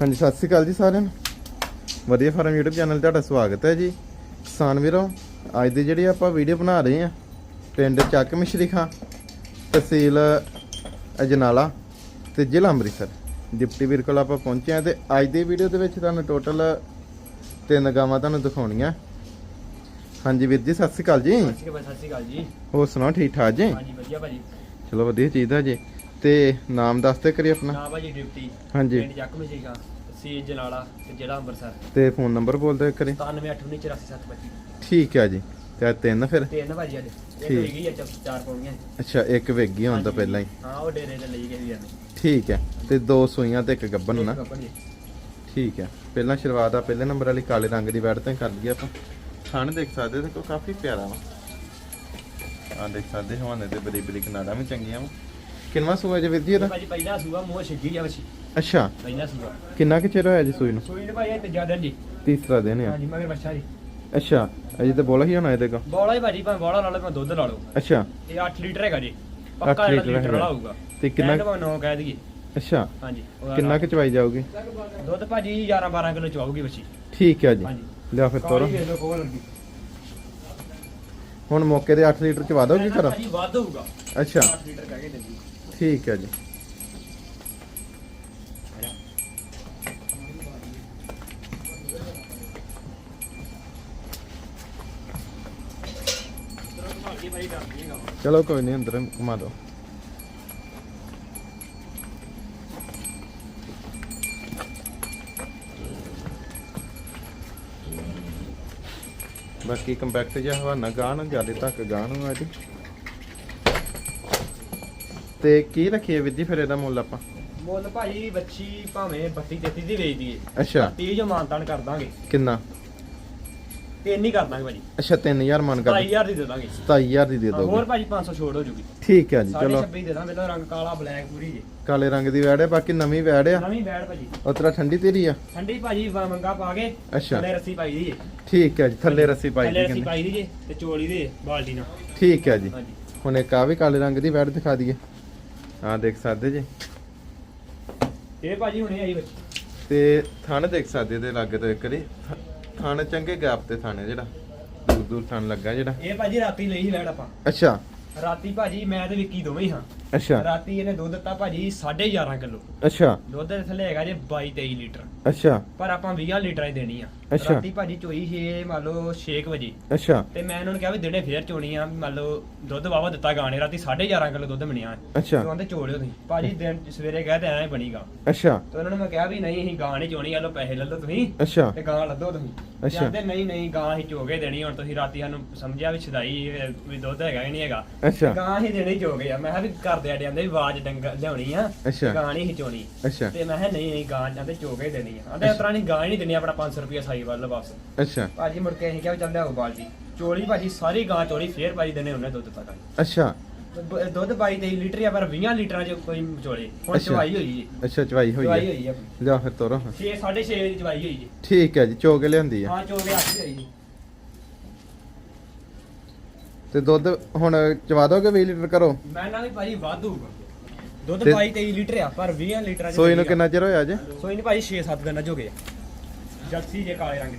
ਹਾਂਜੀ ਸਤਿ ਸ਼੍ਰੀ ਅਕਾਲ ਜੀ ਸਾਰਿਆਂ ਨੂੰ। ਵਧੀਆ ਫਾਰਮ YouTube ਚੈਨਲ 'ਤੇ ਤੁਹਾਡਾ ਸਵਾਗਤ ਹੈ ਜੀ। ਕਿਸਾਨ ਵੀਰੋ ਅੱਜ ਦੀ ਜਿਹੜੀ ਆਪਾਂ ਵੀਡੀਓ ਬਣਾ ਰਹੇ ਹਾਂ ਪਿੰਡ ਚੱਕ ਮਿਸ਼ਰੀ ਖਾਂ ਤਹਿਸੀਲ ਅਜਨਾਲਾ ਤੇ ਜ਼ਿਲ੍ਹਾ ਅੰਮ੍ਰਿਤਸਰ। ਡਿਪਟੀ ਵੀਰ ਕੋਲ ਆਪਾਂ ਪਹੁੰਚੇ ਹਾਂ ਤੇ ਅੱਜ ਦੀ ਵੀਡੀਓ ਦੇ ਵਿੱਚ ਤੁਹਾਨੂੰ ਟੋਟਲ ਤਿੰਨ ਗਾਵਾਂ ਤੁਹਾਨੂੰ ਦਿਖਾਉਣੀਆਂ। ਹਾਂਜੀ ਵੀਰ ਜੀ ਸਤਿ ਸ਼੍ਰੀ ਅਕਾਲ ਜੀ। ਸਤਿ ਸ਼੍ਰੀ ਅਕਾਲ ਸਤਿ ਸ਼੍ਰੀ ਅਕਾਲ ਜੀ। ਹੋਰ ਸੁਣਾਓ ਠੀਕ ਠਾਕ ਜੀ? ਹਾਂਜੀ ਵਧੀਆ ਭਾਜੀ। ਚਲੋ ਵਧੀਆ ਚਾਹੀਦਾ ਜੀ। ਤੇ ਨਾਮ ਦੱਸ ਤੇ ਕਰੀ ਆਪਣਾ। ਨਾ ਭਾਜੀ ਡਿਊਟੀ ਹਾਂਜੀ। ਪਿੰਡ ਚੱਕ ਮਸ਼ੀਗਾ ਸੀ ਜਲਾਲਾ ਤੇ ਜ਼ਿਲ੍ਹਾ ਅੰਮ੍ਰਿਤਸਰ। ਤੇ ਫੋਨ ਨੰਬਰ ਬੋਲ ਦਿਓ ਕਰੀ 9789847725 ਠੀਕ ਹੈ ਜੀ। ਤੇ ਆਹ ਤਿੰਨ ਫਿਰ? ਤਿੰਨ ਭਾਜੀ ਅੱਜ ਇਹ ਠੀਕ। ਹੋਈ ਗਈ ਆ ਚ- ਚਾਰ ਪੌਣੀਆਂ ਅੱਛਾ ਇੱਕ ਵੇਗੀ ਹੋਣ ਤੋਂ ਹਾਂਜੀ। ਪਹਿਲਾਂ ਹੀ। ਹਾਂ ਉਹ ਡੇਰੇ ਤੇ ਲਈ ਗਈ ਯਾਰ ਠੀਕ ਹੈ ਤੇ ਦੋ ਸੂਈਆਂ ਤੇ ਇੱਕ ਗੱਬਨ ਨਾ। ਠੀਕ ਹੈ ਪਹਿਲਾਂ ਸ਼ੁਰੂਆਤ ਆ ਪਹਿਲੇ ਨੰਬਰ ਵਾਲੀ ਕਾਲੇ ਰੰਗ ਦੀ ਬੈਡ ਤੇ ਕਰ ਲਈਏ ਆਪਾਂ। ਥਣ ਦੇਖ ਸਕਦੇ ਦੇਖੋ ਕਾਫੀ ਪਿਆਰਾ ਵਾ। ਆ ਦੇਖ ਸਕਦੇ ਹਵਾਨੇ ਤੇ ਬੜੀ ਬੜੀ ਕਿਨਾਰਾ ਵੀ ਚੰਗੀਆਂ ਵਾ। ਕਿੰਨਵਾ ਸੂਆ ਜੀ ਵੀਰ ਜੀ ਇਹਦਾ? ਭਾਜੀ ਪਹਿਲਾ ਸੂਆ ਮੂੰਹ ਛਿੱਗੀ ਆ ਵਸੀ ਅੱਛਾ। ਪਹਿਲਾ ਸੂਆ। ਕਿੰਨਾ ਕੁ ਚਿਰ ਹੋਇਆ ਜੀ ਸੂਈ ਨੂੰ? ਸੂਈ ਨੇ ਭਾਈ ਤੇ ਜ਼ਿਆਦਾ ਜੀ। ਤੀਸਰਾ ਦਿਨ ਆ। ਹਾਂਜੀ ਮਗਰ ਬੱਚਾ ਜੀ। ਅੱਛਾ ਅਜੇ ਤਾਂ ਬੋਲਾ ਹੀ ਹੋਣਾ ਇਹਦੇ ਕੋ ਬੋਲਾ ਹੀ ਭਾਜੀ ਭਾਵੇਂ ਬੋਲਾ ਲਾ ਲਓ ਭਾਵੇਂ ਦੁੱਧ ਲਾ ਲਓ। ਅੱਛਾ। ਇਹ 8 ਲੀਟਰ ਹੈਗਾ ਜੀ। ਪੱਕਾ ਅੱਠ ਜਿਹੜਾ ਲੀਟਰ ਲੀਟਰ ਵਾਲਾ ਹੈਗਾ। ਹੋਊਗਾ। ਤੇ ਕਿੰਨਾ ਕਿੰਨਾ ਨੌ ਕਹਿ ਦਈਏ। ਅੱਛਾ। ਹਾਂਜੀ ਉਹਦਾ ਕਿੰਨਾ ਕੁ ਚਵਾਈ ਜਾਊਗੀ? ਦੁੱਧ ਭਾਜੀ 11 12 ਕਿਲੋ ਚਵਾਉਗੀ ਬੱਚੀ। ਠੀਕ ਹੈ ਜੀ। ਹਾਂਜੀ। ਲਿਆ ਫਿਰ ਤੋਰੋ। ਕਾਲੀ ਵੇਖ ਲਓ ਕੋਲ ਲੱਗੀ। ਹੁਣ ਮੌਕੇ ਦੇ 8 ਲੀਟਰ ਚਵਾ ਦੋਗੇ ਫਿਰ। ਭਾਜੀ ਵੱਧ ਹੋਊਗਾ। ਅੱਛਾ। 8 ਲੀਟਰ ਕਹਿ ਕੇ ਦਿੰਦੀ ਠੀਕ ਹੈ ਜੀ। ਚਲੋ ਕੋਈ ਨਹੀਂ, ਅੰਦਰ ਘੁਮਾ ਦਿਓ। ਬਾਕੀ ਕੰਪੈਕਟ ਜਿਹਾ ਹਵਾਨਾ ਗਾਹ ਜ਼ਿਆਦਾ ਤੱਕ ਗਾਹ ਨੂੰ ਅੱਜ। ਤੇ ਕੀ ਰੱਖੀਏ ਜੀ ਫਿਰ ਇਹਦਾ ਮੁੱਲ ਆਪਾਂ? ਮੁੱਲ ਭਾਜੀ ਬੱਚੀ ਭਾਵੇਂ 32 33 ਦੀ ਵੇਚ ਦਈਏ। ਅੱਛਾ। 30 ਜੋ ਮਾਨਤਾਨ ਕਰ ਦਾਂਗੇ। ਕਿੰਨਾ? ਤੇ ਇੰਨੀ ਕਰ ਦਾਂਗੇ ਭਾਜੀ। ਅੱਛਾ 3000 ਮਨ ਕਰ 27000 ਦੀ ਦੇ ਦਾਂਗੇ। 27000 ਦੀ ਦੇ ਹਾਂ, ਦੋਗੇ। ਹੋਰ ਭਾਜੀ 500 ਛੋੜ ਹੋ ਜੂਗੀ। ਠੀਕ ਹੈ ਜੀ ਚਲੋ। 26 ਦੇ ਦਾਂ ਪਹਿਲਾਂ ਰੰਗ ਕਾਲਾ ਬਲੈਕ ਪੂਰੀ ਜੀ। ਕਾਲੇ ਰੰਗ ਦੀ ਵੈੜ ਹੈ ਬਾਕੀ ਨਵੀਂ ਵੈੜ ਆ। ਨਵੀਂ ਬੈੜ ਭਾਜੀ। ਉਤਰਾ ਠੰਡੀ ਤੇਰੀ ਆ? ਠੰਡੀ ਭਾਜੀ ਵਾ- ਮੰਗਾ ਪਾ ਕੇ ਅੱਛਾ। ਥੱਲੇ ਰੱਸੀ ਪਾਈ ਦੀ ਠੀਕ ਹੈ ਜੀ ਥੱਲੇ ਰੱਸੀ ਪਾਈ ਥੱਲੇ ਦੀ ਰੱਸੀ ਕਹਿੰਦੇ। ਪਾਈ ਦੀ ਜੀ ਤੇ ਚੋਲੀ ਦੇ ਬਾਲਟੀ ਨਾਲ। ਠੀਕ ਹੈ ਜੀ। ਹਾਂਜੀ। ਹੁਣ ਇੱਕ ਆ ਵੀ ਕਾਲੇ ਰੰਗ ਦੀ ਵੈੜ ਦਿਖਾ ਦਈਏ। ਆ ਦੇਖ ਸਕਦੇ ਜੀ। ਇਹ ਭਾਜੀ ਹੁਣੇ ਆਈ ਬੱਚੀ ਤੇ ਥਣ ਦੇਖ ਸਕਦੇ ਇਹਦੇ ਲਾਗੇ ਤੋਂ ਇੱਕ ਥਣ ਚੰਗੇ ਗੈਪ ਤੇ ਥਣ ਹੈ ਜਿਹੜਾ। ਦੂਰ ਦੂਰ ਥਣ ਲੱਗਾ ਜਿਹੜਾ। ਇਹ ਭਾਜੀ ਰਾਤੀ ਲਈ ਬੈੜ ਆਪਾਂ। ਅੱਛਾ। ਰਾਤੀ ਭਾਜੀ ਮੈਂ ਤੇ ਵਿੱਕੀ ਦੋਵੇਂ ਹੀ ਹਾਂ। ਅੱਛਾ। ਰਾਤੀ ਇਹਨੇ ਦੁੱਧ ਦਿੱਤਾ ਭਾਜੀ 11.5 ਕਿਲੋ। ਅੱਛਾ। ਦੁੱਧ ਦੇ ਥੱਲੇ ਹੈਗਾ ਜੇ 22 23 ਲੀਟਰ। ਅੱਛਾ। ਪਰ ਆਪਾਂ 20 ਲੀਟਰਾਂ ਹੀ ਦੇਣੀ ਆ। ਅੱਛਾ। ਰਾਤੀ ਭਾਜੀ ਚੋਈ ਛੇ ਮੰਨ ਲਓ 6 ਵਜੇ। ਅੱਛਾ। ਤੇ ਮੈਂ ਇਹਨਾਂ ਨੂੰ ਕਿਹਾ ਵੀ ਦਿਨੇ ਫੇਰ ਚੋਣੀ ਆ ਮੰਨ ਲਓ ਦੁੱਧ ਵਾਵਾ ਦਿੱਤਾ ਗਾਣੇ ਰਾਤੀ 11.5 ਕਿਲੋ ਦੁੱਧ ਮਿਲਿਆ। ਅੱਛਾ। ਤੇ ਕਹਿੰਦੇ ਚੋਲਿਓ ਤੁਸੀਂ। ਭਾਜੀ ਦਿਨ ਸਵੇਰੇ ਕਹਿ ਤੇ ਐਂ ਬਣੀਗਾ। ਅੱਛਾ। ਤੇ ਉਹਨਾਂ ਨੂੰ ਮੈਂ ਕਿਹਾ ਵੀ ਨਹੀਂ ਅਸੀਂ ਗਾਂ ਨਹੀਂ ਚੋਣੀ ਆ ਲਓ ਪੈਸੇ ਲੈ ਲਓ ਤੁਸੀਂ। ਅੱਛਾ। ਤੇ ਗਾਂ ਲੱਦੋ ਤੁਸੀਂ। ਅੱਛਾ। ਕਹਿੰਦੇ ਨਹੀਂ ਨਹੀਂ ਗਾਂ ਅਸੀਂ ਚੋਗੇ ਦੇਣੀ ਹੁਣ ਤੁਸੀਂ ਰਾਤੀ ਸਾਨੂੰ ਸਮਝਿਆ ਵੀ ਛਦਾਈ ਵੀ ਦੁੱਧ ਹੈਗਾ ਹੀ ਨਹੀਂ ਹੈਗਾ। ਅੱਛਾ। ਗਾਂ ਹੀ ਦੇਣੀ ਚੋਗੇ ਆ। ਮੈਂ ਕਿਹਾ ਵੀ ਕਰਦੇ ਆੜੇ ਆਂਦੇ ਆਵਾਜ਼ ਡੰਗਾ ਲਿਆਉਣੀ ਆ ਅੱਛਾ। ਗਾਂ ਨਹੀਂ ਹੀ ਚੋਣੀ ਅੱਛਾ। ਤੇ ਮੈਂ ਕਿਹਾ ਨਹੀਂ ਨਹੀਂ ਗਾਂ ਜਾਂਦੇ ਚੋਗੇ ਦੇਣੀ ਆ। ਆਂਦੇ ਇਸ ਤਰ੍ਹਾਂ ਨਹੀਂ ਗਾਂ ਹੀ ਨਹੀਂ ਦੇਣੀ ਆਪਣਾ 500 ਰੁਪਏ ਸਾਈ ਵੱਲ ਵਾਪਸ। ਅੱਛਾ। ਭਾਜੀ ਮੁੜ ਕੇ ਅਸੀਂ ਕਿਹਾ ਵੀ ਚੱਲ ਲਿਆਓ ਬਾਲਟੀ। ਚੋਲੀ ਭਾਜੀ ਸਾਰੀ ਗਾਂ ਚੋਲੀ ਫੇਰ ਭਾਜੀ ਦੇਣੇ ਉਹਨੇ ਦੁੱਧ ਤੱਕ। ਅੱਛਾ। ਬ- ਦੁੱਧ 22 23 ਲੀਟਰ ਆ ਪਰ 20 ਲੀਟਰਾਂ ਚ ਕੋਈ ਚੋਲੇ। ਹੁਣ ਅੱਛਾ। ਚਵਾਈ ਹੋਈ ਜੀ ਅੱਛਾ ਚਵਾਈ ਹੋਈ ਚਵਾਈ ਹੈ ਹੋਈ ਆ ਲਿਆ ਫਿਰ ਤੋਰੋ। 6 6.5 ਦੀ ਚਵਾਈ ਹੋਈ ਜੀ ਠੀਕ ਹੈ ਜੀ ਚੋਕੇ ਲਿਆਂਦੀ ਆ। ਹਾਂ ਚੋਗੇ ਅੱਠ ਹੋਈ ਜੀ ਤੇ ਦੁੱਧ ਹੁਣ ਚਵਾ ਦੋਗੇ 20 ਲੀਟਰ ਕਰੋ ਮੈਂ ਨਾ ਵੀ ਭਾਜੀ ਵਾਧੂ ਹੋਊਗਾ। ਦੁੱਧ ਤੇ- 22 23 ਲੀਟਰ ਆ ਪਰ 20 ਲੀਟਰਾਂ ਚ ਸੋਈ ਨੂੰ। ਕਿੰਨਾ ਚਿਰ ਹੋਇਆ ਜੇ ਸੋਈ ਨਹੀਂ ਭਾਜੀ 6-7 ਦਿਨ ਚ ਹੋ ਗਏ ਆ। ਜਰਸੀ ਜੇ ਕਾਲੇ ਰੰਗ ਦੀ।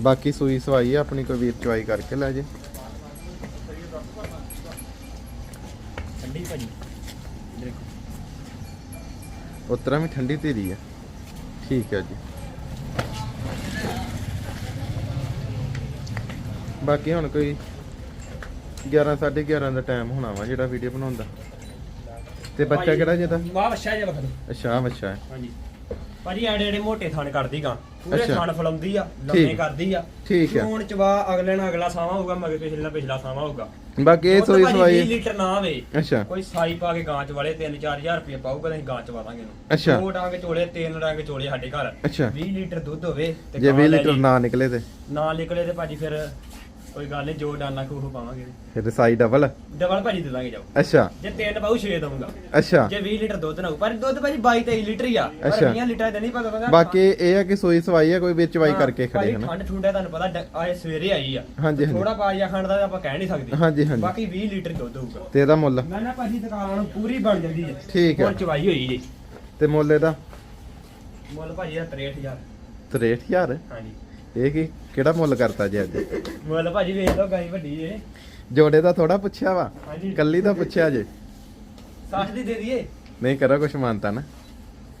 ਬਾਕੀ ਸੂਈ ਸਵਾਈ ਆ ਆਪਣੀ ਕੋਈ ਵੀਰ ਚਵਾਈ ਕਰਕੇ ਲੈ ਜੇ। ਠੰਡੀ ਭਾਜੀ। ਦੇਖੋ। ਉਤਰਾ ਵੀ ਠੰਡੀ ਤੇਰੀ ਆ। ਠੀਕ ਹੈ ਜੀ। ਬਾਕੀ ਹੁਣ ਕੋਈ 11 11:30 ਦਾ ਟਾਈਮ ਹੋਣਾ ਵਾ ਜਿਹੜਾ ਵੀਡੀਓ ਬਣਾਉਂਦਾ। ਤੇ ਬੱਚਾ ਕਿਹੜਾ ਜਿਹਦਾ? ਵਾਹ ਬੱਚਾ ਜੇ ਵਖਦ ਅੱਛਾ ਬੱਚਾ ਹੈ। ਹਾਂਜੀ। ਭਾਜੀ ਐਡੇ ਐਡੇ ਮੋਟੇ ਥਣ ਕਰਦੀ ਗਾ। ਪੂਰੇ ਅੱਛਾ। ਥਣ ਫਲਾਉਂਦੀ ਆ ਲੰਮੇ ਠੀਕ। ਕਰਦੀ ਆ। ਠੀਕ ਹੈ। ਹੁਣ ਚਵਾ ਅਗਲੇ ਨਾਲ ਅਗਲਾ ਸਾਵਾ ਹੋਊਗਾ ਮਗਰ ਪਿਛਲੇ ਨਾਲ ਪਿਛਲਾ ਸਾਵਾ ਹੋਊਗਾ। ਬਾਕੀ ਇਹ ਦੁੱਧ ਸੂਈ ਭਾਜੀ ਸਵਾਈ 20 ਲੀਟਰ ਨਾ ਆਵੇ ਅੱਛਾ। ਕੋਈ ਸਾਈ ਪਾ ਕੇ ਗਾਂ ਚ ਵਾਲੇ 3-4000 ਰੁਪਏ ਪਾਊਗਾ ਤੇ ਅਸੀਂ ਗਾਂ ਚ ਵਾਦਾਂਗੇ ਇਹਨੂੰ। ਅੱਛਾ। ਦੋ ਡਾਂਗ ਚੋਲੇ ਤਿੰਨ ਡਾਂਗ ਚੋਲੇ ਸਾਡੇ ਘਰ। ਅੱਛਾ। 20 ਲੀਟਰ ਦੁੱਧ ਹੋਵੇ ਤੇ ਜੇ ਗਾਂ 20 ਲੈ ਲੀਟਰ। ਨਾ ਨਿਕਲੇ ਤੇ। ਨਾ ਨਿਕਲੇ ਤੇ ਭਾਜੀ ਫਿਰ ਕੋਈ ਗੱਲ ਨਹੀਂ ਜੋ ਡਾਨਾ ਖੂਹ ਪਾਵਾਂਗੇ। ਫਿਰ ਸਾਈ ਡਬਲ ਡਬਲ ਭਾਜੀ ਦੇ ਦਾਂਗੇ ਜਾਓ। ਅੱਛਾ। ਜੇ ਤਿੰਨ ਪਾਉ 6 ਦਊਂਗਾ। ਅੱਛਾ। ਜੇ 20 ਲੀਟਰ ਦੁੱਧ ਨਾ ਹੋਊ ਪਰ ਦੁੱਧ ਭਾਜੀ 22 23 ਲੀਟਰ ਹੀ ਆ। ਪਰ ਅੱਛਾ। 20 ਲੀਟਰ ਦਾ ਨਹੀਂ ਪਤਾ ਪਤਾ ਬਾਕੀ ਇਹ ਆ ਕਿ ਸੂਈ ਸਵਾਈ ਆ ਕੋਈ ਵਿੱਚ ਵਾਈ ਕਰਕੇ ਖੜੇ ਹਨ? ਠੰਡ ਠੁੰਡਾ ਤੁਹਾਨੂੰ ਪਤਾ ਡ- ਆਏ ਸਵੇਰੇ ਆਈ ਆ। ਹਾਂਜੀ, ਹਾਂਜੀ। ਥੋੜਾ ਪਾਜਾ ਖੰਡ ਦਾ ਤਾਂ ਆਪਾਂ ਕਹਿ ਨਹੀਂ ਸਕਦੇ। ਹਾਂਜੀ ਹਾਂਜੀ। ਬਾਕੀ 20 ਲੀਟਰ ਦੁੱਧ ਹੋਊਗਾ। ਤੇ ਇਹਦਾ ਮੁੱਲ? ਮੈਂ ਨਾ ਭਾਜੀ ਦੁਕਾਨ ਨੂੰ ਪੂਰੀ ਬਣ ਜਾਂਦੀ ਹੈ। ਠੀਕ ਹੈ ਹੁਣ ਚਵਾਈ ਹੋਈ ਜੀ। ਤੇ ਮੁੱਲ ਇਹਦਾ? ਮੁੱਲ ਭਾਜੀ ਦਾ 63000 63000 ਹਾਂਜੀ। ਇਹ ਕੀ ਕਿਹੜਾ ਮੁੱਲ ਕਰਤਾ ਜੀ ਅੱਜ? ਮੁੱਲ ਭਾਜੀ ਵੇਖ ਲਓ ਗਾਈ ਵੱਡੀ ਏ। ਜੋੜੇ ਦਾ ਥੋੜਾ ਪੁੱਛਿਆ ਵਾ ਹਾਂਜੀ। ਕੱਲੀ ਦਾ ਪੁੱਛਿਆ ਜੇ। 60 ਦੀ ਦੇ ਦਈਏ? ਨਹੀਂ ਕਰੋ ਕੁਛ ਮਾਨਤਾ ਨਾ।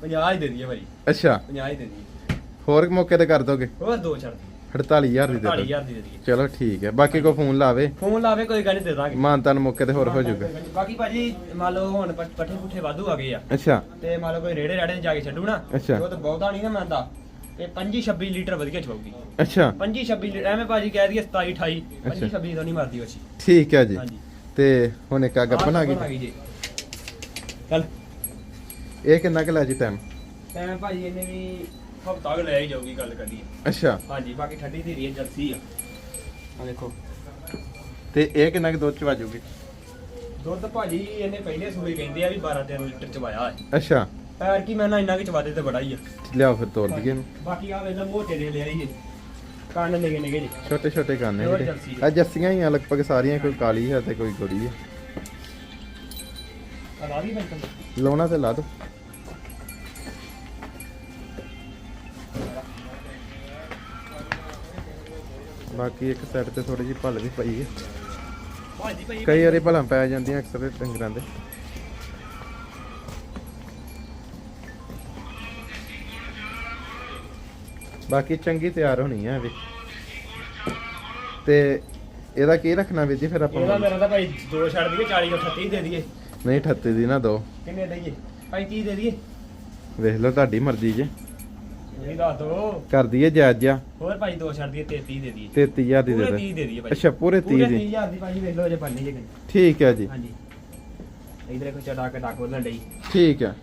50 ਹੀ ਦੇ ਦਈਏ ਭਾਜੀ। ਅੱਛਾ। 50 ਹੀ ਦੇ ਦਈਏ। ਹੋਰ ਮੌਕੇ ਤੇ ਕਰ ਦੋਗੇ? ਹੋਰ ਦੋ ਛੱਡ 48000 ਦੀ ਦੇ ਦੋ 40000 ਦੀ ਦੇ ਦਈਏ। ਚਲੋ ਠੀਕ ਹੈ ਬਾਕੀ ਕੋ ਫੋਨ ਲਾਵੇ? ਫੋਨ ਲਾਵੇ ਕੋਈ ਗੱਲ ਨਹੀਂ ਦੇ ਦਾਂਗੇ। ਮਾਨਤਾ ਨੂੰ ਮੌਕੇ ਤੇ ਹੋਰ ਹੋ ਜਾਊਗਾ। ਬਾਕੀ ਭਾਜੀ ਮੰਨ ਲਓ ਹੁਣ ਪੱਠੇ ਪੁੱਠੇ ਵਾਧੂ ਆ ਗਏ ਆ। ਅੱਛਾ। ਤੇ ਮੰਨ ਲਓ ਕੋਈ ਰੇੜੇ ਰਾੜੇ ਜਾ ਕੇ ਛੱਡੂ ਨਾ ਅੱਛਾ। ਉਹ ਤਾਂ ਬਹੁਤਾ ਨਹੀਂ ਨਾ ਮੰਨਦਾ ਤੇ 25 26 ਲੀਟਰ ਵਧੀਆ ਚੋਗੀ ਅੱਛਾ। 25 26 ਲੀਟਰ ਐਵੇਂ ਭਾਜੀ ਕਹਿ ਦਈਏ 27 28 25 ਅੱਛਾ। 26 ਤਾਂ ਨਹੀਂ ਮਾਰਦੀ ਅੱਛੀ ਠੀਕ ਹੈ ਜੀ। ਹਾਂਜੀ। ਤੇ ਹੁਣ ਇੱਕ ਆ ਗੱਭਣ ਗਈ ਜੀ। ਚੱਲ। ਇਹ ਕਿੰਨਾ ਕੁ ਲੈ ਜੀ ਟਾਈਮ ਐਵੇਂ ਭਾਜੀ ਇਹਨੇ ਵੀ ਹਫਤਾ ਕੁ ਲੈ ਹੀ ਜਾਊਗੀ ਗੱਲ ਕਰੀਏ। ਅੱਛਾ। ਹਾਂਜੀ ਬਾਕੀ ਠੰਡੀ ਦੀ ਰੀਏ ਜਲਸੀ ਆ। ਆ ਦੇਖੋ। ਤੇ ਇਹ ਕਿੰਨਾ ਕੁ ਦੁੱਧ ਚ ਵਾਜੂਗੀ ਦੁੱਧ ਭਾਜੀ ਇਹਨੇ ਪਹਿਲੇ ਸੂਏ ਕਹਿੰਦੇ ਆ ਵੀ 12 13 ਲੀਟਰ ਚਵਾਇਆ ਹੈ। ਅੱਛਾ। ਪੈਰ ਕੀ ਮੈਂ ਨਾ ਇੰਨਾ ਕਿ ਚਵਾ ਦੇ ਤੇ ਬੜਾ ਹੀ ਆ। ਲਿਆਓ ਫਿਰ ਤੋੜ ਦਈਏ ਇਹਨੂੰ। ਬਾਕੀ ਆ ਵੇਲਾ ਮੋਟੇ ਦੇ ਲਿਆਈ ਜੀ ਕੰਨ ਨਿਗੇ ਨਿਗੇ ਜੀ ਛੋਟੇ ਛੋਟੇ ਕਾਨੇ ਹੋਰ ਜਰਸੀ। ਆ ਜੱਸੀਆਂ ਹੀ ਆ ਲਗਭਗ ਸਾਰੀਆਂ ਕੋਈ ਕਾਲੀ ਹੈ ਤੇ ਕੋਈ ਗੋਰੀ ਹੈ ਆ ਲਾ ਦੀ ਬੰਤਨ ਲਾਉਣਾ ਤੇ ਲਾ ਦੋ। ਬਾਕੀ ਇੱਕ ਸਾਈਡ ਤੇ ਥੋੜੀ ਜਿਹੀ ਭਲ ਵੀ ਪਈ ਹੈ ਭਾਜੀ ਭਾਈ ਕਈ ਵਾਰੀ ਭਲਾਂ ਪੈ ਜਾਂਦੀਆਂ ਅਕਸਰ ਇਹ ਡੰਗਰਾਂ ਦੇ। ਬਾਕੀ ਚੰਗੀ ਤਿਆਰ ਹੋਣੀ ਹੈ ਵੀ। ਤੇ ਇਹਦਾ ਕੀ ਰੱਖਣਾ ਵੀਰ ਜੀ ਫਿਰ ਆਪਾਂ ਇਹਦਾ ਮੁੱਲ? ਮੇਰਾ ਤਾਂ ਭਾਈ ਦੋ ਛੱਡ ਦਈਏ 40 ਤੋਂ 38 ਦੇ ਦਈਏ। ਨਹੀਂ 38 ਦੀ ਨਾ ਦੋ। ਕਿੰਨੇ ਦਈਏ? 35 ਦੇ ਦਈਏ। ਵੇਖ ਲਓ ਤੁਹਾਡੀ ਮਰਜ਼ੀ ਜੇ। ਇਹ ਦੱਸ ਦੋ। ਕਰ ਦਈਏ ਜਾਇਜ਼ ਜਿਹਾ। ਹੋਰ ਭਾਈ ਦੋ ਛੱਡ ਦਈਏ 33 ਦੇ ਦਈਏ। 33000 ਦੀ ਦੇ ਦੇ। 30 ਦੇ ਦਈਏ ਭਾਈ। ਅੱਛਾ ਪੂਰੇ 30 ਪੂਰੇ ਦੀ। 30000 ਦੀ ਭਾਜੀ ਵੇਖ ਲਓ ਜੇ ਬਣਨੀ ਜੇ ਠੀਕ ਹੈ ਜੀ। ਹਾਂਜੀ। ਇਧਰ ਦੇਖੋ ਚੜਾ ਕੇ ਡਾਕ ਲਈ ਠੀਕ ਹੈ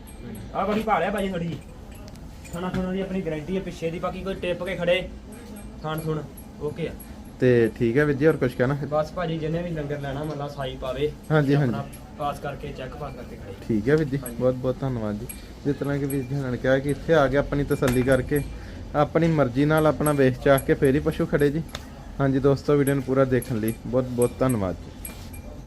ਆ ਬੜੀ ਭਾਲਿਆ ਭਾਜੀ ਥੋੜੀ ਥਾਣਾ ਥੁਣਾ ਦੀ ਆਪਣੀ ਗਾਰੰਟੀ ਹੈ ਪਿੱਛੇ ਦੀ ਬਾਕੀ ਕੋਈ ਟਿਪ ਕੇ ਖੜੇ ਥਾਣ ਥੁਣ ਓਕੇ ਆ। ਤੇ ਠੀਕ ਹੈ ਵੀਰ ਜੀ ਹੋਰ ਕੁਝ ਕਹਿਣਾ? ਬਸ ਭਾਜੀ ਜਿਹਨੇ ਵੀ ਲੰਗਰ ਲੈਣਾ ਮੱਲਾ ਸਾਈ ਪਾਵੇ ਹਾਂਜੀ, ਹਾਂਜੀ। ਆਪਣਾ ਪਾਸ ਕਰਕੇ ਚੈੱਕ ਪਾਸ ਕਰਕੇ ਖੜੇ। ਠੀਕ ਹੈ ਵੀਰ ਜੀ। ਬਹੁਤ ਬਹੁਤ ਧੰਨਵਾਦ ਜੀ। ਜਿਸ ਤਰ੍ਹਾਂ ਕਿ ਵੀਰ ਜੀ ਨੇ ਕਿਹਾ ਕਿ ਇੱਥੇ ਆ ਕੇ ਆਪਣੀ ਤਸੱਲੀ ਕਰਕੇ ਆਪਣੀ ਮਰਜ਼ੀ ਨਾਲ ਆਪਣਾ ਵੇਚ ਚਾਹ ਕੇ ਫੇਰ ਹੀ ਪਸ਼ੂ ਖੜੇ ਜੀ। ਹਾਂਜੀ ਦੋਸਤੋ ਵੀਡੀਓ ਨੂੰ ਪੂਰਾ ਦੇਖਣ ਲਈ ਬਹੁਤ ਬਹੁਤ ਧੰਨਵਾਦ ਜੀ।